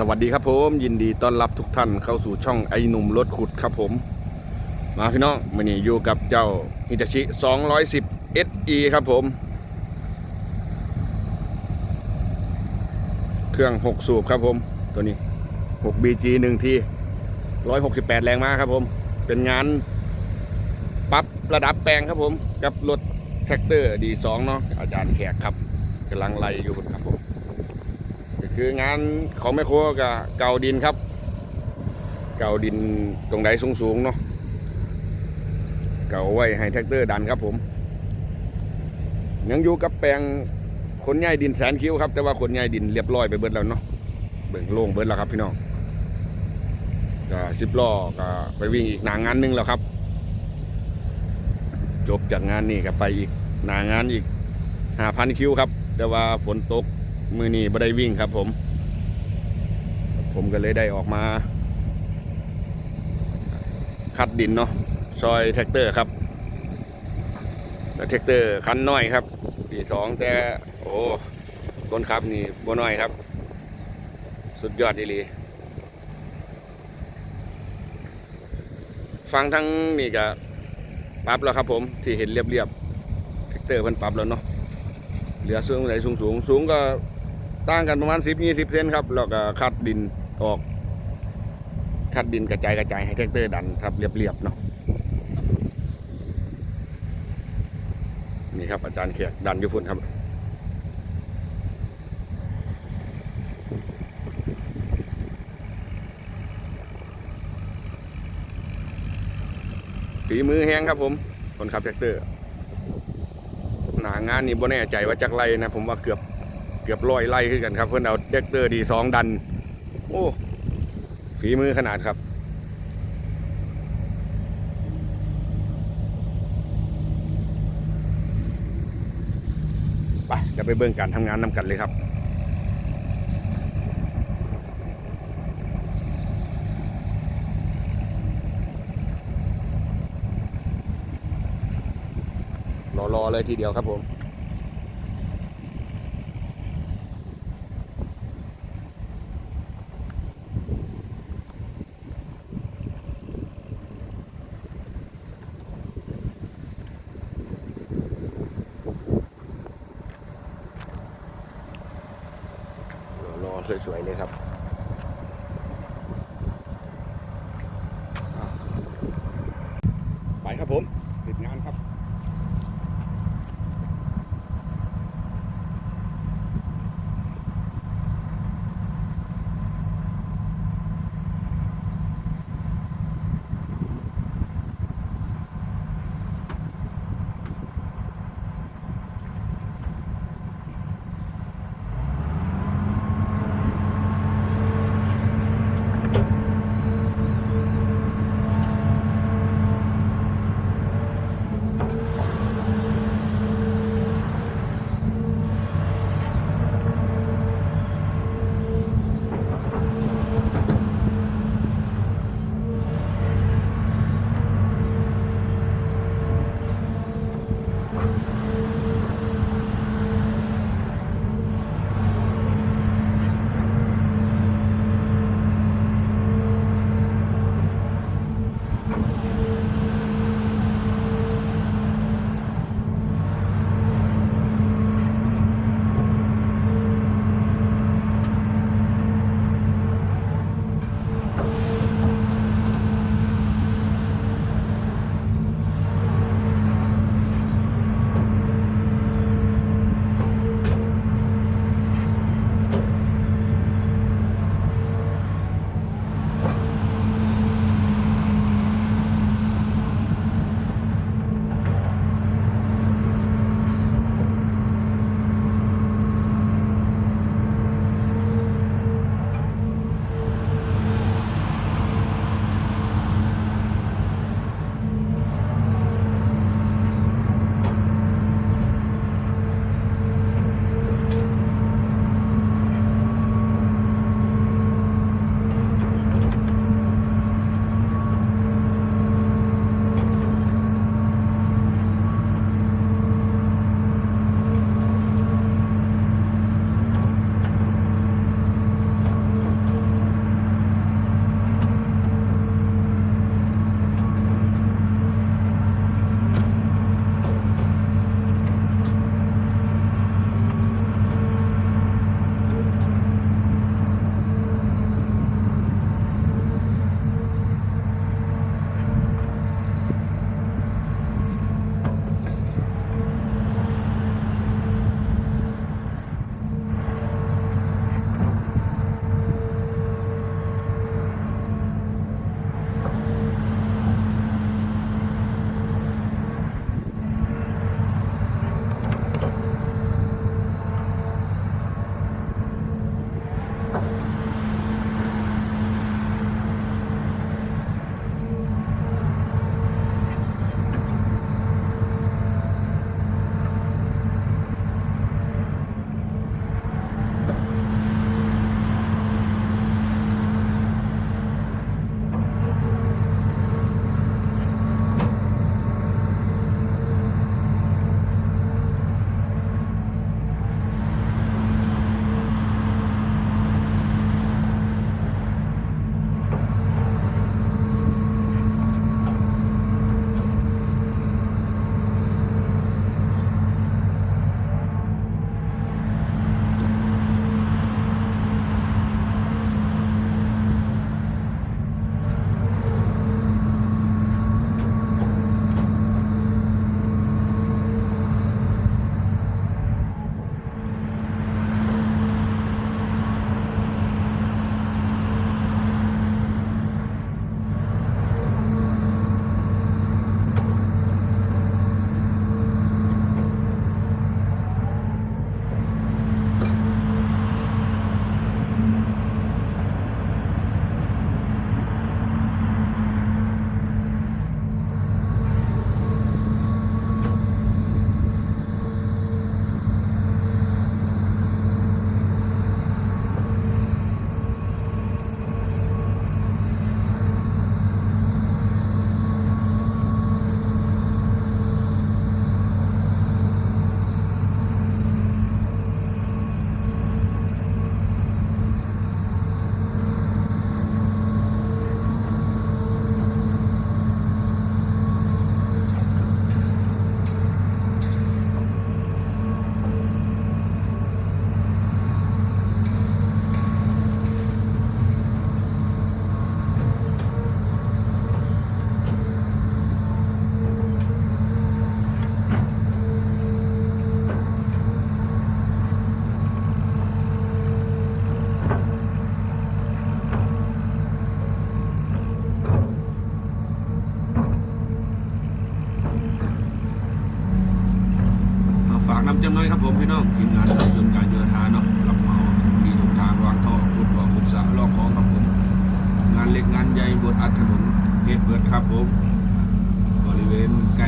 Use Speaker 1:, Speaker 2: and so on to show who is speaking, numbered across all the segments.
Speaker 1: สวัสดีครับผมยินดีต้อนรับทุกท่านเข้าสู่ช่องไอหนุ่มรถขุดครับผม มาพี่น้องมื่อนี้อยู่กับเจ้าฮิตาชิ 210 SE ครับผม เครื่อง 6 สูบครับผม ตัวนี้ 6 BG 1ที168 แรงม้าครับผม เป็นงานปรับระดับแปลงครับผม กับรถแท็กเตอร์ D2 เนาะอาจารย์แขกครับกำลังไล่อยู่ครับผม คืองานของแม่ครัวกับเกาดินครับ เกาดินตรงไหนสูงๆเนาะเกาไว้ให้แท็กเตอร์ดันครับผม ยังอยู่กับแปลงขนใหญ่ดินแสนคิ้วครับ แต่ว่าขนใหญ่ดินเรียบร้อยไปเบิดแล้วเนาะเบิ่งโล่งเบิดแล้วครับพี่น้องก็สิบล้อก็ไปวิ่งอีกหนางานหนึงแล้วครับ จบจากงานนี้ก็ไปอีกหนางานอีกห้าพันคิวครับ แต่ว่าฝนตก มือนี้ไม่ได้วิ่งครับผม ผมก็เลยได้ออกมา คัดดินเนาะซอยแท็กเตอร์ครับแล้วแท็กเตอร์คันน้อยครับปีสองแต่โอ้คนขับนี่บ่น้อยครับ สุดยอดดีหลีฟังทั้งนี่ก็ปรับแล้วครับผมที่เห็นเรียบๆแท็กเตอร์เพิ่นปรับแล้วเนาะเหลือสูงไหนสูงสูงสูงก็ ต่างกันประมาณ10 20เซนครับ แล้วก็คัดดินออก คัดดินกระจายกระจายให้แท็กเตอร์ดันครับเรียบๆเนาะนี่ครับอาจารย์เขียกดันอยุฟุนครับฝีมือแห้งครับผม คนขับแท็กเตอร์ หนางานนี่บ่แน่ใจว่าจักไล่นะ ผมว่าเกือบ กือบร้อยไล่ขึ้นกันครับ เพื่อนเอาเด็กเตอร์ดีสองดัน โอ้ฝีมือขนาดครับไปจะไปเบิ่งการทำงานนำกันเลยครับรอๆเลยทีเดียวครับผม รอๆ สวยๆเลยครับ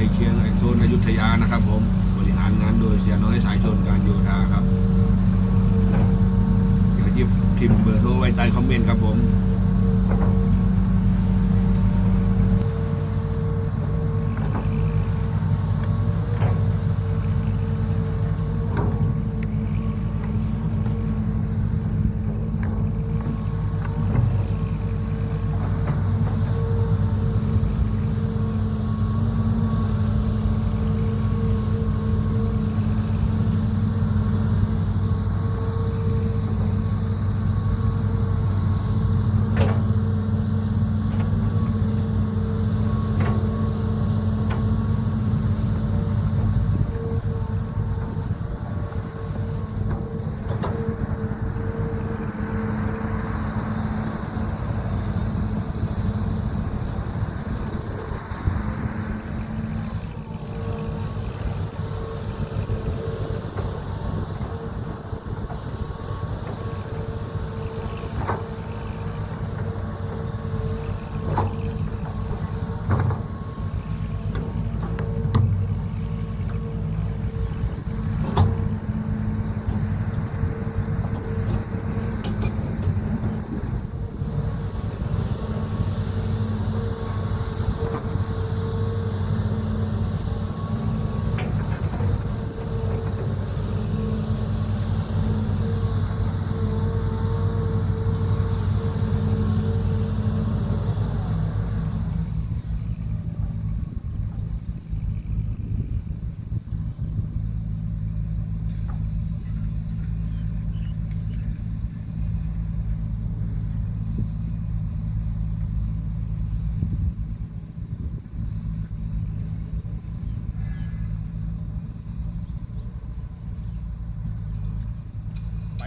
Speaker 1: ล้เคียงโซนอยุธยานะครับผมบริหารงานโดยเสียน้อยสายชนการโยธาครับเดี๋ยวยิบพิมเบอร์โทรไว้ใต้คอมเมนต์ครับผม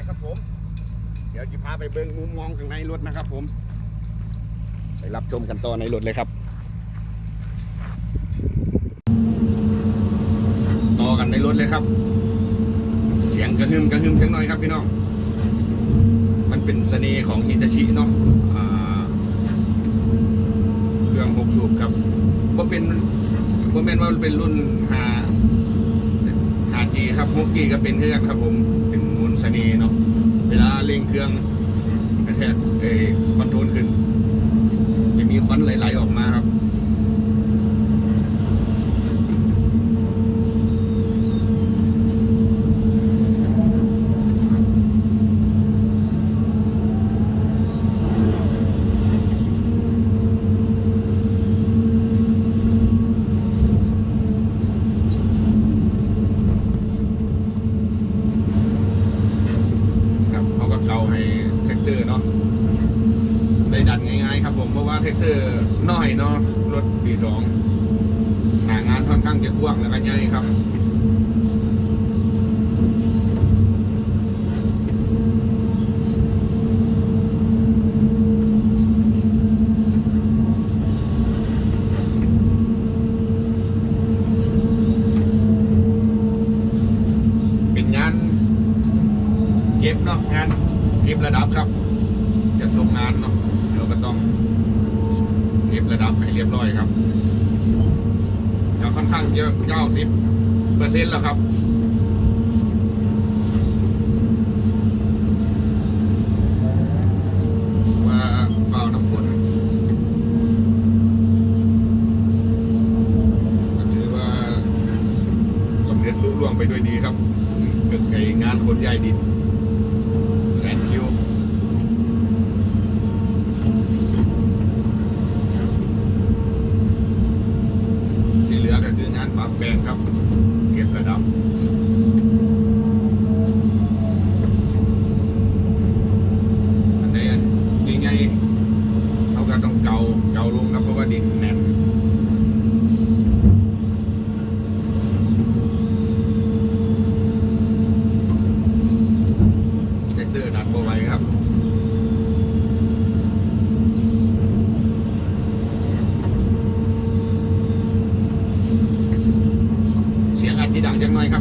Speaker 1: ครับผม เดี๋ยวจะพาไปเบิ่งมุมมองข้างในรถนะครับผม ไปรับชมกันต่อในรถเลยครับ ต่อกันในรถเลยครับ เสียงกระหึ่มกระหึ่มจังหน่อยครับพี่น้อง มันเป็นเสน่ห์ของฮิตาชิเนาะเครื่องหกสูบครับว่าเป็นว่าเป็นว่าเป็นรุ่นหาหาจีครับหกกีก็เป็นเครื่องครับผม นี่เนาะเวลาเร่งเครื่องกระแทก เพราะว่าแท็กเตอร์น้อยเนาะรถปีสองหางานค่อนข้างจะกว้างแล้วก็ใหญ่ครับ ดับให้เรียบร้อยครับจะค่อนข้างเยอะเก้าสิบเปอร์เซ็นต์แล้วครับ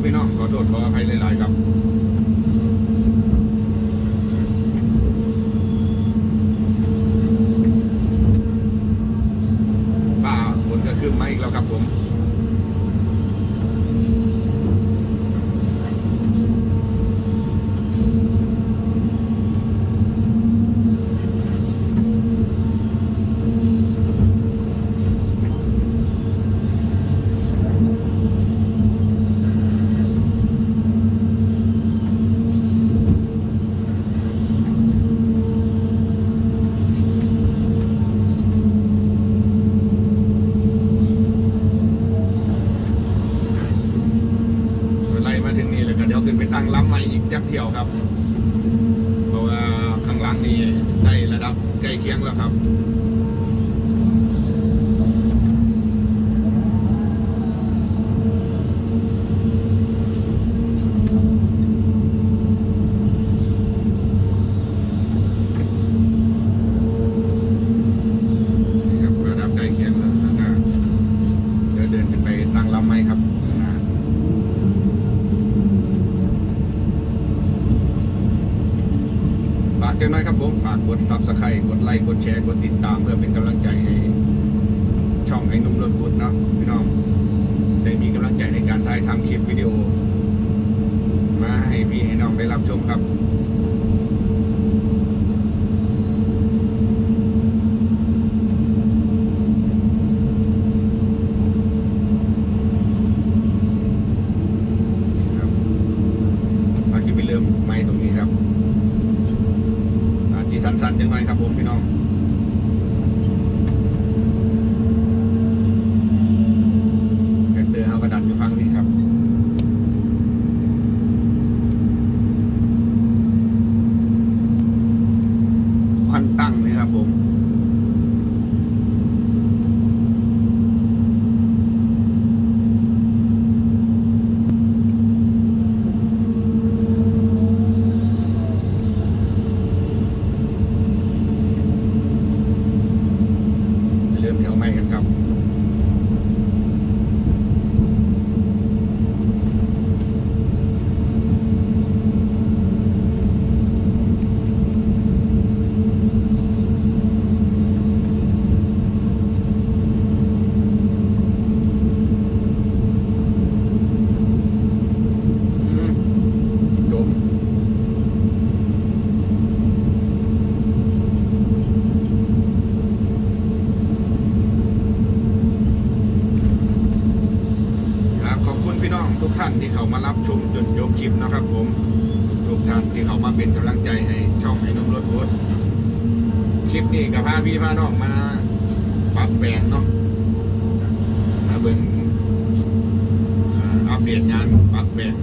Speaker 1: พี่น้องขอโทษขออภัยหลายๆครับ คลิปวิดีโอ มาให้พี่ให้น้องได้รับชมครับ ลังใจให้ช่องให้นุ่มรถโพสคลิปนี้กับพาพี่พาน้องมาปรับแปลงเนาะมาเบิ่งอัปเดตงานปรับแปลง